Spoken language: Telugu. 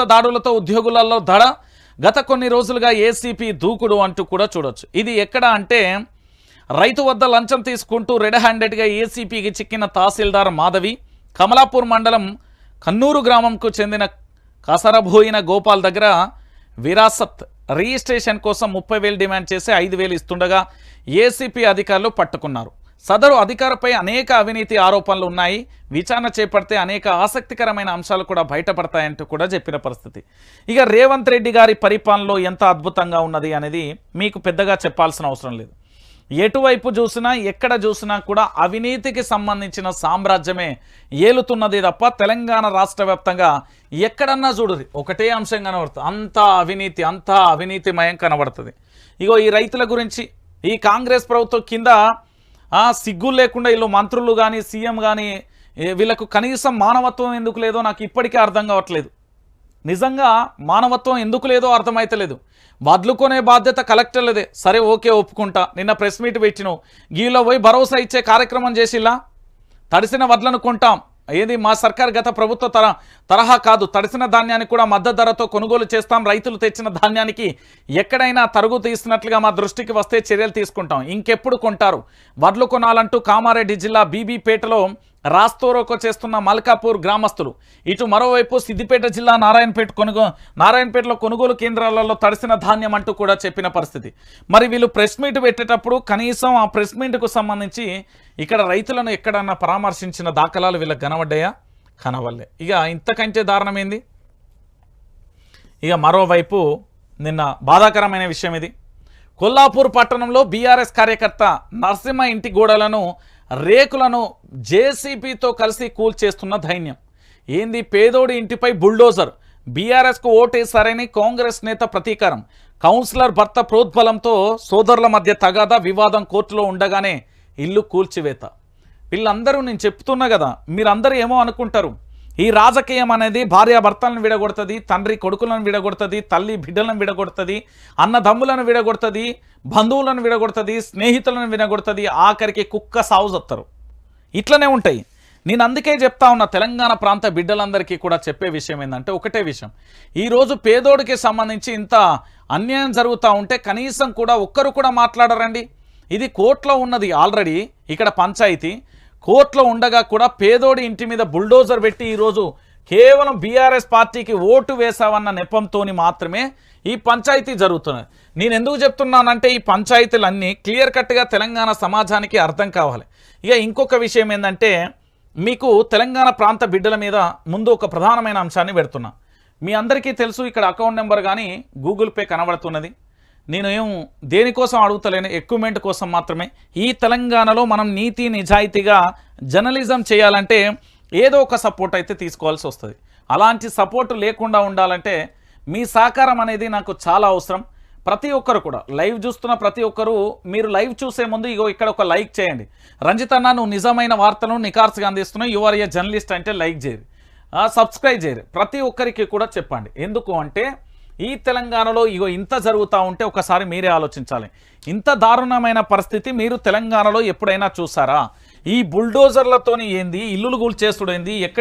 దాడులతో ఉద్యోగులలో దడ. గత కొన్ని రోజులుగా ఏసీపీ దూకుడు అంటూ కూడా చూడొచ్చు. ఇది ఎక్కడ అంటే రైతు వద్ద లంచం తీసుకుంటూ రెడ్ హ్యాండెడ్గా ఏసీపీకి చిక్కిన తహసీల్దార్ మాధవి కమలాపూర్ మండలం కన్నూరు గ్రామంకు చెందిన కసరబోయిన గోపాల్ దగ్గర విరాసత్ రిజిస్ట్రేషన్ కోసం ముప్పై వేలు డిమాండ్ చేసి ఐదు వేలు ఇస్తుండగా ఏసీపీ అధికారులు పట్టుకున్నారు. సదరు అధికారిపై అనేక అవినీతి ఆరోపణలు ఉన్నాయి. విచారణ చేపడితే అనేక ఆసక్తికరమైన అంశాలు కూడా బయటపడతాయంటూ కూడా చెప్పిన పరిస్థితి. ఇక రేవంత్ రెడ్డి గారి పరిపాలనలో ఎంత అద్భుతంగా ఉన్నది అనేది మీకు పెద్దగా చెప్పాల్సిన అవసరం లేదు. ఎటువైపు చూసినా ఎక్కడ చూసినా కూడా అవినీతికి సంబంధించిన సామ్రాజ్యమే ఏలుతున్నది తప్ప తెలంగాణ రాష్ట్ర వ్యాప్తంగా ఎక్కడన్నా చూడదు ఒకటే అంశం కనబడుతుంది. అంతా అవినీతి అంతా అవినీతిమయం కనబడుతుంది. ఇగో ఈ రైతుల గురించి ఈ కాంగ్రెస్ ప్రభుత్వం కింద ఆ, సిగ్గు లేకుండా వీళ్ళు మంత్రులు కానీ సీఎం కానీ వీళ్ళకు కనీసం మానవత్వం ఎందుకు లేదో నాకు ఇప్పటికే అర్థం కావట్లేదు. నిజంగా మానవత్వం ఎందుకు లేదో అర్థమైతలేదు. వదులుకునే బాధ్యత కలెక్టర్లదే. సరే ఓకే ఒప్పుకుంటా. నిన్న ప్రెస్ మీట్ పెట్టినావు. గీలో పోయి భరోసా ఇచ్చే కార్యక్రమం చేసిలా తడిసిన వడ్లను కొంటాం. ఏది? మా సర్కార్ గత ప్రభుత్వ తర తరహా కాదు. తడిసిన ధాన్యాన్ని కూడా మద్దతు ధరతో కొనుగోలు చేస్తాం. రైతులు తెచ్చిన ధాన్యానికి ఎక్కడైనా తరుగు తీసినట్లుగా మా దృష్టికి వస్తే చర్యలు తీసుకుంటాం. ఇంకెప్పుడు కొంటారు? వడ్లు కొనాలంటూ కామారెడ్డి జిల్లా బీబీపేటలో రాస్తోరోకో చేస్తున్న మల్కాపూర్ గ్రామస్తులు. ఇటు మరోవైపు సిద్దిపేట జిల్లా నారాయణపేట కొనుగో నారాయణపేటలో కొనుగోలు కేంద్రాలలో తడిసిన ధాన్యం అంటూ కూడా చెప్పిన పరిస్థితి. మరి వీళ్ళు ప్రెస్ మీట్ పెట్టేటప్పుడు కనీసం ఆ ప్రెస్ మీట్కు సంబంధించి ఇక్కడ రైతులను ఎక్కడన్నా పరామర్శించిన దాఖలాలు వీళ్ళకి కనబడ్డాయా? కనవల్లే ఇక ఇంతకంటే దారుణం ఏంది? ఇక మరోవైపు నిన్న బాధాకరమైన విషయం ఇది. కొల్లాపూర్ పట్టణంలో బీఆర్ఎస్ కార్యకర్త నరసింహ ఇంటి గోడలను రేకులను జేసీబీతో కలిసి కూల్చేస్తున్న ధైన్యం ఏంది పేదోడి ఇంటిపై బుల్డోజర్? బీఆర్ఎస్కు ఓటేశారని కాంగ్రెస్ నేత ప్రతీకారం. కౌన్సిలర్ భర్త ప్రోద్బలంతో సోదరుల మధ్య తగాదా వివాదం కోర్టులో ఉండగానే ఇల్లు కూల్చివేత. వీళ్ళందరూ నేను చెప్తున్నా కదా మీరందరూ ఏమో అనుకుంటారు. ఈ రాజకీయం అనేది భార్యాభర్తలను విడగొడుతుంది తండ్రి కొడుకులను విడగొడుతుంది తల్లి బిడ్డలను విడగొడుతుంది అన్నదమ్ములను విడగొడుతుంది బంధువులను విడగొడుతుంది స్నేహితులను విడగొడుతుంది ఆఖరికి కుక్క సాగు చెప్తారు ఇట్లనే ఉంటాయి. నేను అందుకే చెప్తా ఉన్న తెలంగాణ ప్రాంత బిడ్డలందరికీ కూడా చెప్పే విషయం ఏంటంటే ఒకటే విషయం. ఈరోజు పేదోడికి సంబంధించి ఇంత అన్యాయం జరుగుతూ ఉంటే కనీసం కూడా ఒక్కరు కూడా మాట్లాడరండి. ఇది కోర్టులో ఉన్నది ఆల్రెడీ ఇక్కడ పంచాయతీ. కోర్టులో ఉండగా కూడా పేదోడి ఇంటి మీద బుల్డోజర్ పెట్టి ఈరోజు కేవలం బీఆర్ఎస్ పార్టీకి ఓటు వేసావన్న నెపంతో మాత్రమే ఈ పంచాయతీ జరుగుతున్నది. నేను ఎందుకు చెప్తున్నానంటే ఈ పంచాయతీలన్నీ క్లియర్ కట్గా తెలంగాణ సమాజానికి అర్థం కావాలి. ఇక ఇంకొక విషయం ఏంటంటే మీకు తెలంగాణ ప్రాంత బిడ్డల మీద ముందు ఒక ప్రధానమైన అంశాన్ని పెడుతున్నా. మీ అందరికీ తెలుసు ఇక్కడ అకౌంట్ నెంబర్ కానీ గూగుల్ పే కనబడుతున్నది. నేను ఏం దేనికోసం అడుగుతలేను? ఎక్విప్మెంట్ కోసం మాత్రమే. ఈ తెలంగాణలో మనం నీతి నిజాయితీగా జర్నలిజం చేయాలంటే ఏదో ఒక సపోర్ట్ అయితే తీసుకోవాల్సి వస్తుంది. అలాంటి సపోర్ట్ లేకుండా ఉండాలంటే మీ సహకారం అనేది నాకు చాలా అవసరం. ప్రతి ఒక్కరు కూడా లైవ్ చూస్తున్న ప్రతి ఒక్కరు మీరు లైవ్ చూసే ముందు ఇగో ఇక్కడ ఒక లైక్ చేయండి. రంజిత్ అన్న నువ్వు నిజమైన వార్తలను నికార్సుగా అందిస్తున్నావు యువర్ ఏ జర్నలిస్ట్ అంటే లైక్ చేయరు. సబ్స్క్రైబ్ చేయరు. ప్రతి ఒక్కరికి కూడా చెప్పండి. ఎందుకు అంటే ఈ తెలంగాణలో ఇగో ఇంత జరుగుతూ ఉంటే ఒకసారి మీరే ఆలోచించాలి. ఇంత దారుణమైన పరిస్థితి మీరు తెలంగాణలో ఎప్పుడైనా చూసారా? ఈ బుల్డోజర్లతోని ఏంది? ఇల్లులు కూల్చేస్తుడు ఏంది ఎక్కడ